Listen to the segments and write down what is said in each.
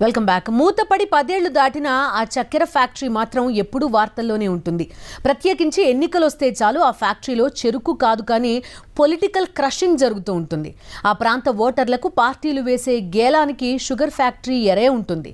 Welcome back మూతపడి పదేళ్ళు దాటిన ఆ చక్కెర ఫ్యాక్టరీ మాత్రం ఎప్పుడూ వార్తల్లోనే ఉంటుంది. ప్రత్యేకించి ఎన్నికలు వస్తే చాలు ఆ ఫ్యాక్టరీలో చెరుకు కాదు కానీ పొలిటికల్ క్రషింగ్ జరుగుతూ ఉంటుంది. ఆ ప్రాంత ఓటర్లకు పార్టీలు వేసే గేలానికి షుగర్ ఫ్యాక్టరీ ఎరే ఉంటుంది.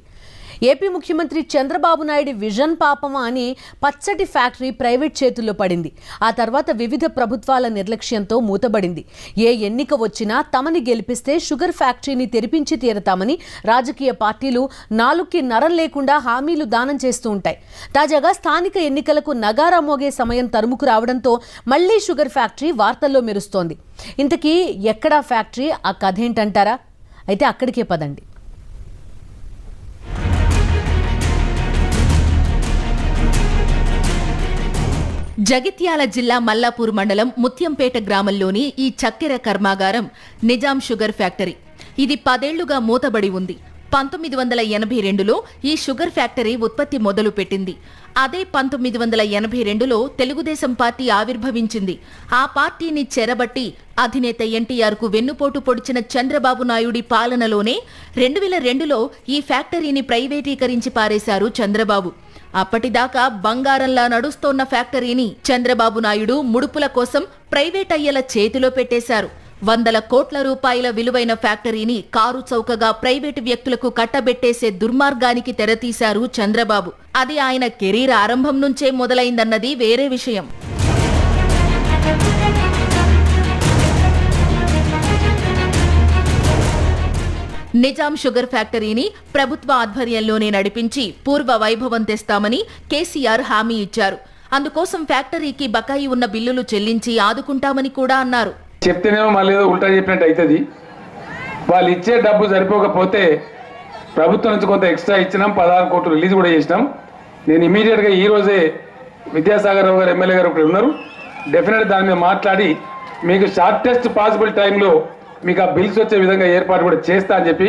ఏపీ ముఖ్యమంత్రి చంద్రబాబు నాయుడు విజన్ పాపమా అని పచ్చటి ఫ్యాక్టరీ ప్రైవేట్ చేతుల్లో పడింది. ఆ తర్వాత వివిధ ప్రభుత్వాల నిర్లక్ష్యంతో మూతబడింది. ఏ ఎన్నిక వచ్చినా తమని గెలిపిస్తే షుగర్ ఫ్యాక్టరీని తెరిపించి తీరతామని రాజకీయ పార్టీలు నాలుగుకి నరం లేకుండా హామీలు దానం చేస్తూ ఉంటాయి. తాజాగా స్థానిక ఎన్నికలకు నగారా మోగే సమయం తరుముకు రావడంతో మళ్ళీ షుగర్ ఫ్యాక్టరీ వార్తల్లో మెరుస్తోంది. ఇంతకీ ఎక్కడా ఫ్యాక్టరీ? ఆ కథ ఏంటంటారా? అయితే అక్కడికే పదండి. జగిత్యాల జిల్లా మల్లాపూర్ మండలం ముత్యంపేట గ్రామంలోని ఈ చక్కెర కర్మాగారం నిజాం షుగర్ ఫ్యాక్టరీ. ఇది పదేళ్ళుగా మూతబడి ఉంది. పంతొమ్మిది వందల ఎనభై రెండులో ఈ షుగర్ ఫ్యాక్టరీ ఉత్పత్తి మొదలు పెట్టింది. అదే పంతొమ్మిది వందల ఎనభై రెండులో తెలుగుదేశం పార్టీ ఆవిర్భవించింది. ఆ పార్టీని చెరబట్టి అధినేత ఎన్టీఆర్కు వెన్నుపోటు పొడిచిన చంద్రబాబు నాయుడి పాలనలోనే రెండు వేల రెండులో ఈ ఫ్యాక్టరీని ప్రైవేటీకరించి పారేశారు చంద్రబాబు. అప్పటిదాకా బంగారంలా నడుస్తోన్న ఫ్యాక్టరీని చంద్రబాబు నాయుడు ముడుపుల కోసం ప్రైవేట్ అయ్యల చేతిలో పెట్టేశారు. వందల కోట్ల రూపాయల విలువైన ఫ్యాక్టరీని కారు చౌకగా ప్రైవేటు వ్యక్తులకు కట్టబెట్టేసే దుర్మార్గానికి తెరతీశారు చంద్రబాబు. అది ఆయన కెరీర్ ఆరంభం నుంచే మొదలైందన్నది వేరే విషయం. నిజాం షుగర్ ఫ్యాక్టరీని ప్రభుత్వ ఆధ్వర్యంలోనే నడిపించి పూర్వ వైభవం తెస్తామని కేసీఆర్ హామీ ఇచ్చారు. అందుకోసం ఫ్యాక్టరీకి బకాయి ఉన్న బిల్లులు చెల్లించి ఆదుకుంటామని కూడా అన్నారు. చెప్తేనేమో మళ్ళీ ఉల్టా చెప్పినట్టు అవుతుంది వాళ్ళు ఇచ్చే డబ్బు సరిపోకపోతే ప్రభుత్వం నుంచి కొంత ఎక్స్ట్రా ఇచ్చినాం పదహారు కోట్లు రిలీజ్ కూడా చేసినాం. నేను ఇమీడియట్గా ఈ రోజే విద్యాసాగర్ రావు గారు ఎమ్మెల్యే గారు ఇక్కడ ఉన్నారు. డెఫినెట్ దాని మీద మాట్లాడి మీకు షార్టెస్ట్ పాసిబుల్ టైంలో మీకు ఆ బిల్స్ వచ్చే విధంగా ఏర్పాటు కూడా చేస్తా అని చెప్పి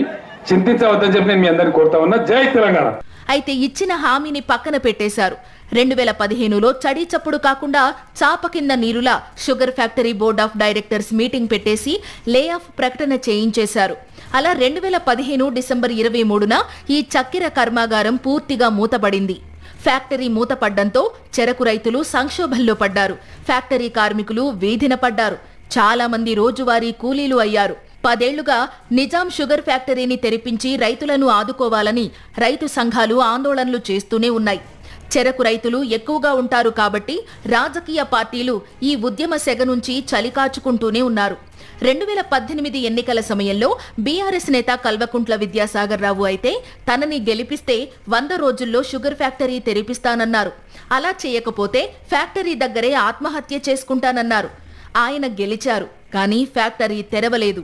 చింతించవద్దని చెప్పి నేను మీ అందరిని కోరుతా ఉన్నా. జై తెలంగాణ. అయితే ఇచ్చిన హామీని పక్కన పెట్టేశారు. రెండు వేల పదిహేనులో చడీ చప్పుడు కాకుండా చాప కింద నీరులా sugar factory board of directors meeting పెట్టేసి లే ఆఫ్ ప్రకటన చేయించేశారు. అలా రెండు వేల పదిహేను డిసెంబర్ ఇరవై మూడున ఈ చక్కెర కర్మాగారం పూర్తిగా మూతపడింది. ఫ్యాక్టరీ మూతపడ్డంతో చెరకు రైతులు సంక్షోభంలో పడ్డారు. ఫ్యాక్టరీ కార్మికులు వీధిన పడ్డారు. చాలా మంది రోజువారీ కూలీలు అయ్యారు. పదేళ్ళుగా నిజాం షుగర్ ఫ్యాక్టరీని తెరిపించి రైతులను ఆదుకోవాలని రైతు సంఘాలు ఆందోళనలు చేస్తూనే ఉన్నాయి. చెరకు రైతులు ఎక్కువగా ఉంటారు కాబట్టి రాజకీయ పార్టీలు ఈ ఉద్యమ సెగ నుంచి చలికాచుకుంటూనే ఉన్నారు. రెండు వేల పద్దెనిమిది ఎన్నికల సమయంలో బీఆర్ఎస్ నేత కల్వకుంట్ల విద్యాసాగర్ రావు అయితే తనని గెలిపిస్తే వంద రోజుల్లో షుగర్ ఫ్యాక్టరీ తెరిపిస్తానన్నారు. అలా చేయకపోతే ఫ్యాక్టరీ దగ్గరే ఆత్మహత్య చేసుకుంటానన్నారు. ఆయన గెలిచారు కానీ ఫ్యాక్టరీ తెరవలేదు.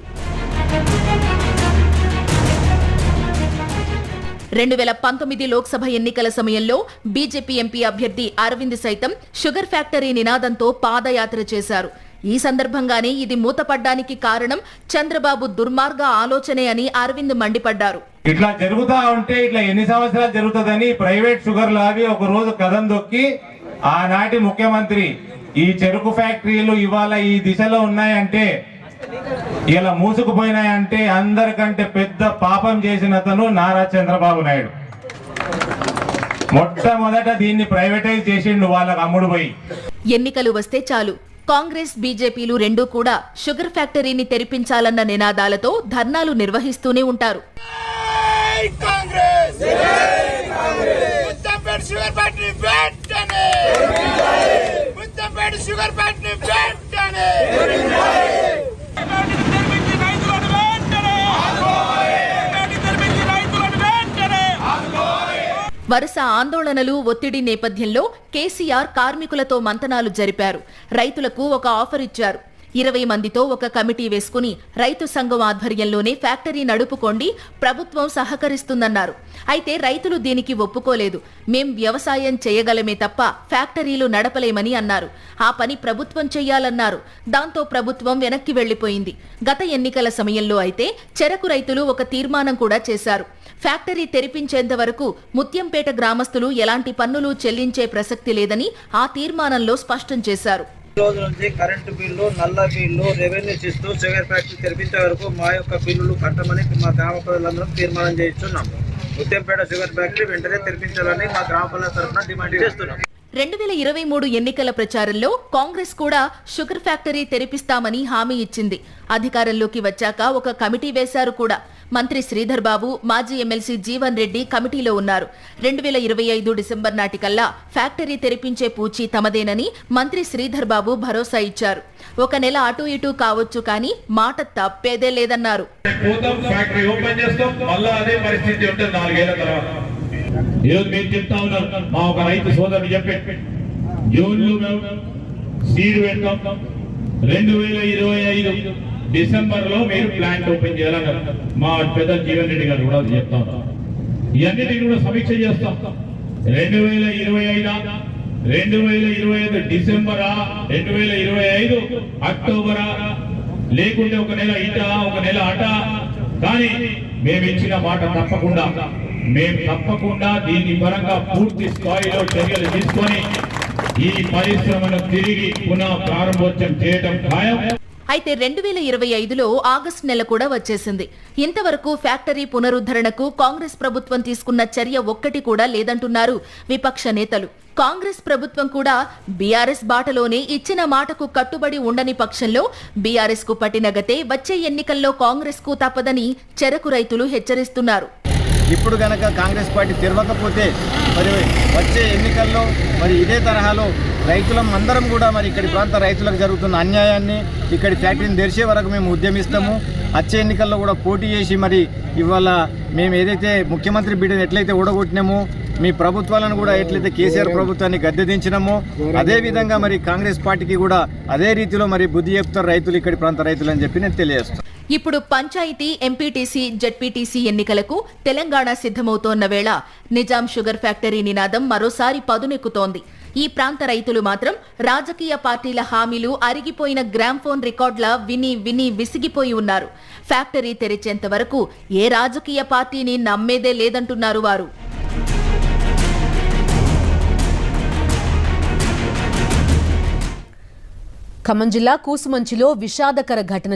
రెండు వేల పంతొమ్మిది లోక్సభ ఎన్నికల సమయంలో బీజేపీ ఎంపీ అభ్యర్థి అరవింద్ సైతం షుగర్ ఫ్యాక్టరీ నినాదంతో పాదయాత్ర చేశారు. ఈ సందర్భంగానే ఇది మూతపడ్డానికి కారణం చంద్రబాబు దుర్మార్గ ఆలోచనే అని అరవింద్ మండిపడ్డారు. ఇట్లా జరుగుతా ఉంటే ఇట్లా ఎన్ని సంవత్సరాలు జరుగుతుందని ప్రైవేట్ షుగర్ లాబీ ఒక రోజు కథం దొక్కి ఆనాటి ముఖ్యమంత్రి ఈ చెరుకు ఫ్యాక్టరీలు ఇవాళ ఈ దిశలో ఉన్నాయంటే ఇలా మూసుకుపోయినాయంటే అందరికంటే పెద్ద పాపం చేసిన అతను నారా చంద్రబాబు నాయుడు. మొట్టమొదట దీన్ని ప్రైవేటైజ్ చేసిండు వాళ్ళకి అమ్ముడు పోయి. ఎన్నికలు వస్తే చాలు. కాంగ్రెస్ బీజేపీలు రెండూ కూడా షుగర్ ఫ్యాక్టరీని తెరిపించాలన్న నినాదాలతో ధర్నాలు నిర్వహిస్తూనే ఉంటారు. కాంగ్రెస్! షుగర్ ఫ్యాక్టరీ వెంటనే! వరుస ఆందోళనలు ఒత్తిడి నేపథ్యంలో కేసీఆర్ కార్మికులతో మంతనాలు జరిపారు. రైతులకు ఒక ఆఫర్ ఇచ్చారు. ఇరవై మందితో ఒక కమిటీ వేసుకుని రైతు సంఘం ఆధ్వర్యంలోనే ఫ్యాక్టరీ నడుపుకోండి ప్రభుత్వం సహకరిస్తుందన్నారు. అయితే రైతులు దీనికి ఒప్పుకోలేదు. మేం వ్యవసాయం చేయగలమే తప్ప ఫ్యాక్టరీలు నడపలేమని అన్నారు. ఆ పని ప్రభుత్వం చేయాలన్నారు దాంతో ప్రభుత్వం వెనక్కి వెళ్ళిపోయింది గత ఎన్నికల సమయంలో అయితే చెరకు రైతులు ఒక తీర్మానం కూడా చేశారు. ఫ్యాక్టరీ తెరిపించేంత వరకు ముత్యంపేట గ్రామస్తులు ఎలాంటి పన్నులు చెల్లించే ప్రసక్తి లేదని ఆ తీర్మానంలో స్పష్టం చేశారు. రోజు నుంచి కరెంటు బిల్లు నల్ల బిల్లు రెవెన్యూస్ ఇస్తూ షుగర్ ఫ్యాక్టరీ తెరిపించే వరకు మా యొక్క బిల్లులు కట్టమని మా గ్రామ ప్రజలందరం తీర్మానం చేస్తున్నాం ముత్యంపేట షుగర్ ఫ్యాక్టరీ వెంటనే తెరిపించాలని మా గ్రామ పంచాయతీ తరఫున డిమాండ్ చేస్తున్నాం. రెండు వేల ఇరవై మూడు ఎన్నికల ప్రచారంలో కాంగ్రెస్ కూడా షుగర్ ఫ్యాక్టరీ తెరిపిస్తామని హామీ ఇచ్చింది. అధికారంలోకి వచ్చాక ఒక కమిటీ వేశారు కూడా. మంత్రి శ్రీధర్ బాబు మాజీ ఎమ్మెల్సీ జీవన్ రెడ్డి కమిటీలో ఉన్నారు. రెండు వేల ఇరవై ఐదు డిసెంబర్ నాటికల్లా ఫ్యాక్టరీ తెరిపించే పూచి తమదేనని మంత్రి శ్రీధర్ బాబు భరోసా ఇచ్చారు. ఒక నెల అటు ఇటు కావచ్చు కానీ మాట తప్పేదే లేదన్నారు. చెప్తా ఉన్నారు మా ఒక రైతు సోదరుడు చెప్పే జూన్లో మేము సీడ్ పెట్టాం రెండు వేల ఇరవై ఐదు డిసెంబర్లో మీరు ప్లాంట్ ఓపెన్ చేయాలన్నారు మా పెద్ద జీవన్ రెడ్డి గారు కూడా అది చెప్తా కూడా సమీక్ష చేస్తాం. రెండు వేల ఇరవై ఐదా? రెండు వేల ఇరవై ఐదు డిసెంబరా? రెండు వేల ఇరవై ఐదు అక్టోబరా? లేకుంటే ఒక నెల ఇట ఒక నెల అట? కానీ మేము ఇచ్చిన మాట తప్పకుండా మేము తప్పకుండా దీని పరంగా పూర్తి స్థాయిలో చర్యలు తీసుకొని ఈ పరిశ్రమను తిరిగి పునః ప్రారంభోత్సవం చేయటం ఖాయం. అయితే రెండు వేల ఇరవై ఐదులో ఆగస్టు నెల కూడా వచ్చేసింది. ఇంతవరకు ఫ్యాక్టరీ పునరుద్ధరణకు కాంగ్రెస్ ప్రభుత్వం తీసుకున్న చర్య ఒక్కటి కూడా లేదంటున్నారు విపక్ష నేతలు. కాంగ్రెస్ ప్రభుత్వం కూడా బీఆర్ఎస్ బాటలోనే ఇచ్చిన మాటకు కట్టుబడి ఉండని పక్షంలో బీఆర్ఎస్కు పట్టిన గతే వచ్చే ఎన్నికల్లో కాంగ్రెస్కు తప్పదని చెరకు రైతులు హెచ్చరిస్తున్నారు. ఇప్పుడు కనుక కాంగ్రెస్ పార్టీ తెరవకపోతే మరి వచ్చే ఎన్నికల్లో మరి ఇదే తరహాలో రైతులం అందరం కూడా మరి ఇక్కడి ప్రాంత రైతులకు జరుగుతున్న అన్యాయాన్ని ఇక్కడి ఫ్యాక్టరీని తెరిచే వరకు మేము ఉద్యమిస్తాము. వచ్చే ఎన్నికల్లో కూడా పోటీ చేసి మరి ఇవాళ మేము ఏదైతే ముఖ్యమంత్రి బిడ్డను ఎట్లయితే ఓడగొట్టినామో మీ ప్రభుత్వాలను కూడా ఎట్లయితే కేసీఆర్ ప్రభుత్వాన్ని గద్దెదించినామో అదేవిధంగా అదే విధంగా మరి కాంగ్రెస్ పార్టీకి కూడా అదే రీతిలో మరి బుద్ధి చెప్తారు రైతులు ఇక్కడి ప్రాంత రైతులు అని చెప్పి నేను తెలియజేస్తాను ఇప్పుడు పంచాయతీ ఎంపీటీసీ జడ్పీటీసీ ఎన్నికలకు తెలంగాణ సిద్ధమవుతోన్న వేళ నిజాం షుగర్ ఫ్యాక్టరీ నినాదం మరోసారి పదునెక్కుతోంది. ఈ ప్రాంత రైతులు మాత్రం రాజకీయ పార్టీల హామీలు అరిగిపోయిన గ్రామ్ఫోన్ రికార్డుల విని విని విసిగిపోయి ఉన్నారు. ఫ్యాక్టరీ తెరిచేంత వరకు ఏ రాజకీయ పార్టీని నమ్మేదే లేదంటున్నారు వారు. ఖమ్మం జిల్లా కూసుమంచిలో విషాదకర ఘటన